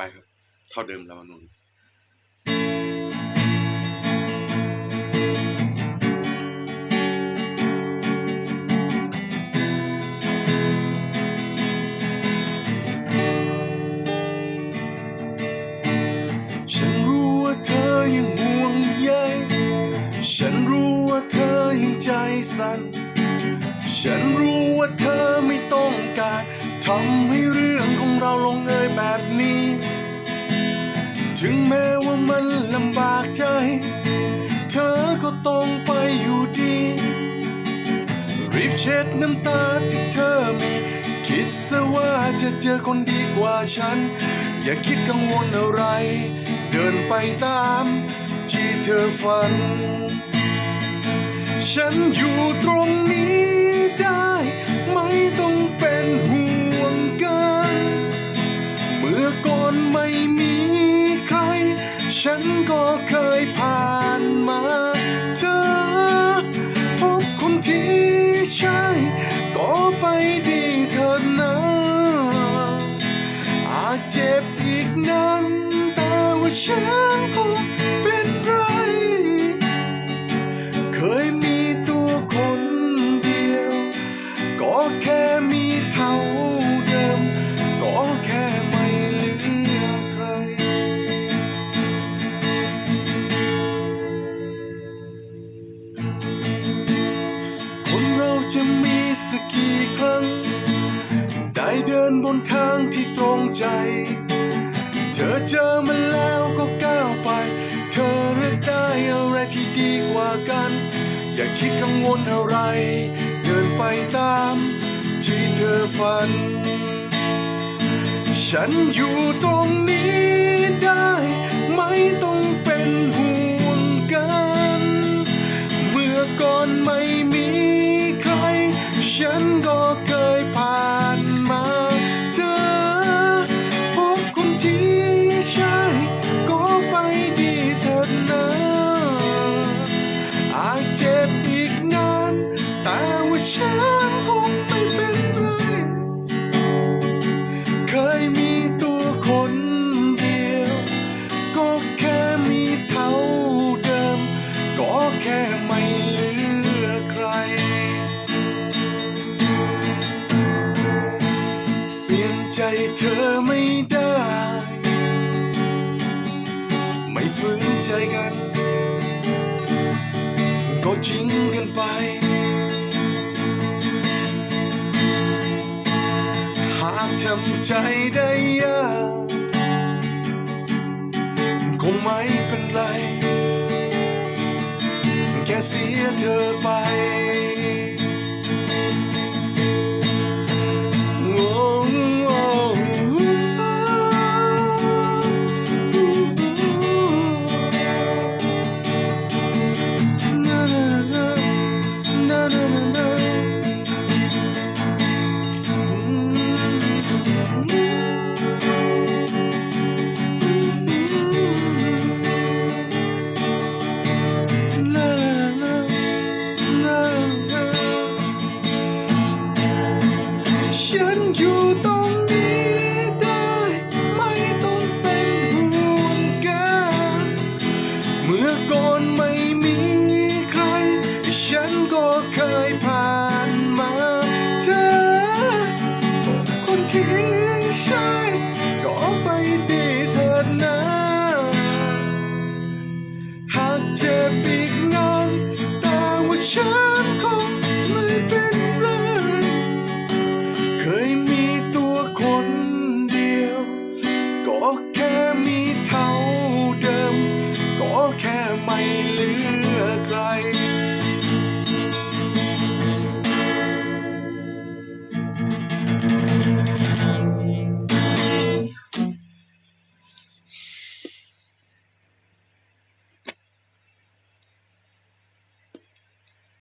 ไปครับ เท่าเดิมแล้วนุนฉันรู้ว่าเธอยังห่วงใย ฉันรู้ว่าเธอยังใจสั่น ฉันรู้ว่าเธอไม่ต้องการทำให้เรื่องของเราลงเอยแบบนี้ ถึงแม้ว่ามันลำบากใจ เธอก็ต้องไปอยู่ดี รีบเช็ดน้ำตาที่เธอมี คิดซะว่าจะเจอคนดีกว่าฉัน อย่าคิดกังวลอะไร เดินไปตามที่เธอฝัน ฉันอยู่ตรงนี้ได้ ไม่ต้องเป็นห่วงกัน เมื่อก่อนไม่ เจ็บอีกนานแต่ว่าฉันคงเป็นไร เคยมีตัวคนเดียว ก็แค่มีเท่าเดิม ก็แค่ไม่เหลือใคร คนเราจะมีสักกี่ครั้ง นบนทางที่ตรงใจ เธอเจอมันแล้วก็ก้าวไป เธอเลือกได้อะไรที่ดีกว่ากัน อย่าคิดกังวลอะไร เดินไปตามที่เธอฝัน ฉันอยู่ตรงนี้ได้ ไม่ต้องเป็นห่วงกัน เมื่อก่อนไม่มีใคร ฉันก็เคยผ่าน ฉันคงไม่เป็นไร เคยมีตัวคนเดียว ก็แค่มีเท่าเดิม ก็แค่ไม่เหลือใคร เปลี่ยนใจเธอไม่ได้ ไม่ฝืนใจกัน ก็ทิ้งกันไปำใจได้ยากคงไม่เป็นไร แค่เสียเธอไป เจ็บอีกนานแต่ว่าฉันคงไม่เป็นไร เคยมีตัวคนเดียว ก็แค่มีเท่าเดิม ก็แค่ไม่